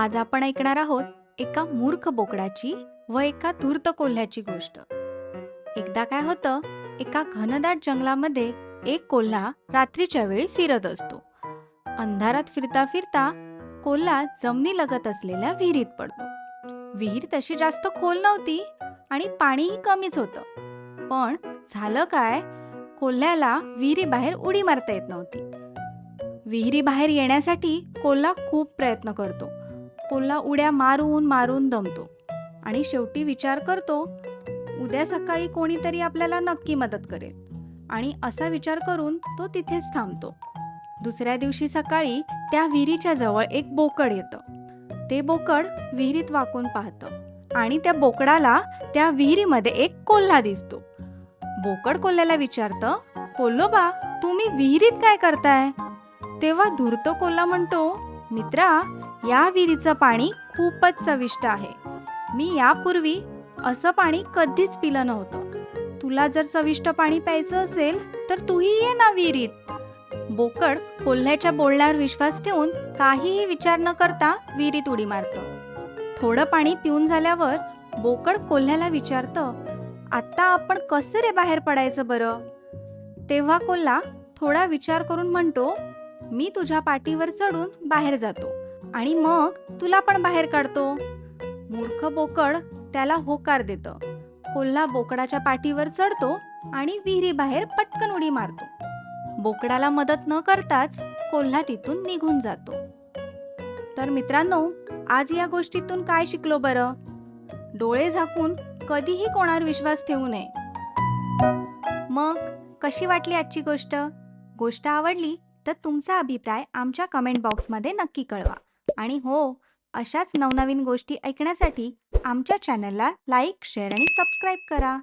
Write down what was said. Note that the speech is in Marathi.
आज आपण ऐकणार आहोत एका मूर्ख बोकडाची व एका धूर्त कोल्ह्याची गोष्ट. एकदा काय होतं एका घनदाट जंगलामध्ये एक कोल्हा रात्रीच्या वेळी फिरत असतो. अंधारात फिरता फिरता कोल्हा जमिनीलगत असलेल्या विहिरीत पडतो. विहीर तशी जास्त खोल नव्हती आणि पाणीही कमीच होतं. पण झालं काय कोल्ह्याला विहिरीबाहेर उडी मारता येत नव्हती. विहिरी बाहेर येण्यासाठी कोल्हा खूप प्रयत्न करतो. कोल्हा उड्या मारून मारून दमतो. आणि शेवटी विचार करतो उद्या सकाळी कोणीतरी आपल्याला नक्की मदत करेल. आणि असा विचार करून तो तिथेच थांबतो. दुसऱ्या दिवशी सकाळी त्या विहिरीच्या जवळ एक बोकड येतं. ते बोकड विहिरीत वाकून पाहतं आणि त्या बोकडाला त्या विहिरीमध्ये एक कोल्हा दिसतो. बोकड कोल्ह्याला विचारतं कोल्होबा तुम्ही विहिरीत काय करताय? तेव्हा धूर्त कोल्हा म्हणतो मित्रा या विहिरीचं पाणी खूपच चविष्ट आहे. मी यापूर्वी असं पाणी कधीच पिलं नव्हतं. तुला जर चविष्ट पाणी प्यायचं असेल तर तूही ये ना विहिरीत. बोकड कोल्ह्याच्या बोलण्यावर विश्वास ठेवून काहीही विचार न करता विहिरीत उडी मारतं. थोडं पाणी पिऊन झाल्यावर बोकड कोल्ह्याला विचारतं आत्ता आपण कसं रे बाहेर पडायचं बरं? तेव्हा कोल्हा थोडा विचार करून म्हणतो मी तुझ्या पाठीवर चढून बाहेर जातो. आणि मग तुला पण बाहेर काढतो. मूर्ख बोकड त्याला होकार देतं. कोल्हा बोकडाच्या पाठीवर चढतो आणि विहिरी बाहेर पटकन उडी मारतो. बोकडाला मदत न करताच कोल्हा तिथून निघून जातो. तर मित्रांनो आज या गोष्टीतून काय शिकलो बरं? डोळे झाकून कधीही कोणावर विश्वास ठेवू नये. मग कशी वाटली आजची गोष्ट? गोष्ट आवडली तर तुमचा अभिप्राय आमच्या कमेंट बॉक्समध्ये नक्की कळवा. आणि हो अशाच नवनवीन गोष्टी ऐकण्यासाठी आमच्या चॅनलला लाईक शेअर आणि सबस्क्राईब करा.